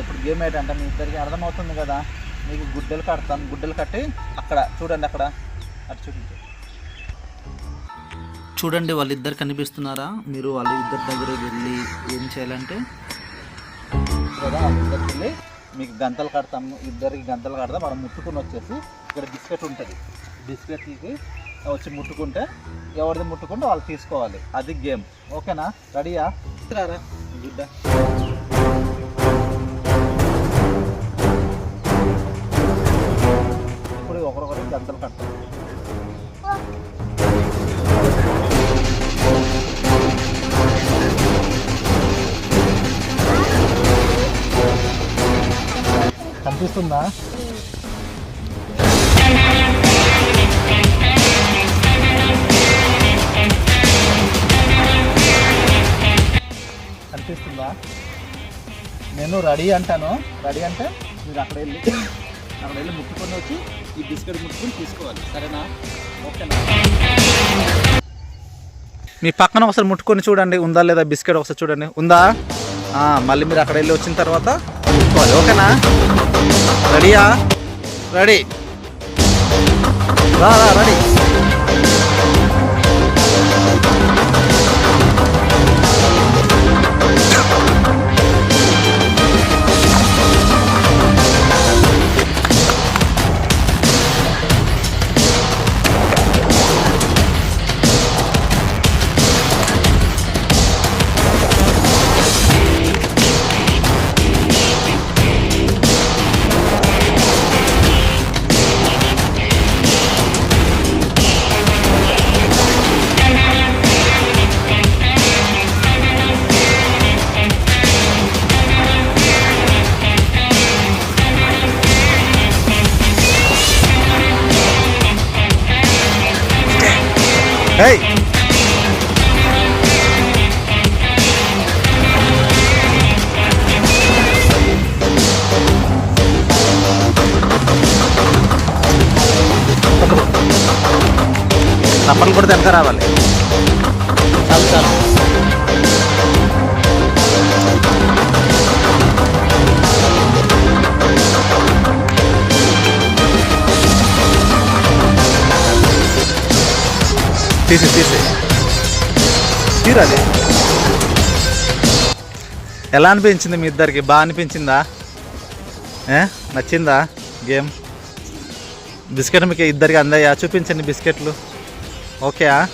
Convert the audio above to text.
ఇప్పుడు గేమ్ ఏంటంటే మీ ఇద్దరికి అర్థమవుతుంది కదా? మీకు గుడ్డలు కడతాను గుడ్డలు కట్టి అక్కడ చూడండి అక్కడ. అటు చూపించు చూడండి వాళ్ళిద్దరు కనిపిస్తున్నారా? మీరు వాళ్ళ ఇద్దరి దగ్గర వెళ్ళి ఏం చేయాలంటే? కదా వాళ్ళిద్దరికి వెళ్ళి మీకు గంతలు కడతాము ఇద్దరికి గంతలు కడతాం మనం ముట్టుకుని వచ్చేసి ఇక్కడ బిస్కెట్ ఉంటుంది. బిస్కెట్కి వచ్చి ముట్టుకుంటే ఎవరిది ముట్టుకుంటే వాళ్ళు తీసుకోవాలి. అది గేమ్. ఓకేనా? రెడీయా? రారా గుడ్డ ఒకరొకరికి గంతలు కనిపిస్తుందా? కనిపిస్తుందా? నేను రెడీ అంటాను. రెడీ అంటే మీరు అక్కడ వెళ్ళి అక్కడ వెళ్ళి ముట్టుకొని వచ్చి ఈ బిస్కెట్ ముట్టుకుని తీసుకోవాలి సరేనా? ఓకేనా? మీ పక్కన ఒకసారి ముట్టుకొని చూడండి ఉందా లేదా బిస్కెట్ ఒకసారి చూడండి ఉందా? మళ్ళీ మీరు అక్కడ వెళ్ళి వచ్చిన తర్వాత ముట్టుకోవాలి ఓకేనా? రెడీయా? రెడీ. రా రెడీ. హే తప్పలు కూడా వెనక రావాలి? చాలు చాలు. తీసి తీసి. తీరాలి. ఎలా అనిపించింది మీ ఇద్దరికి? బాగా అనిపించిందా? ఏ? నచ్చిందా గేమ్? బిస్కెట్ మీకు ఇద్దరికి అందాయా? చూపించండి బిస్కెట్లు. ఓకేయా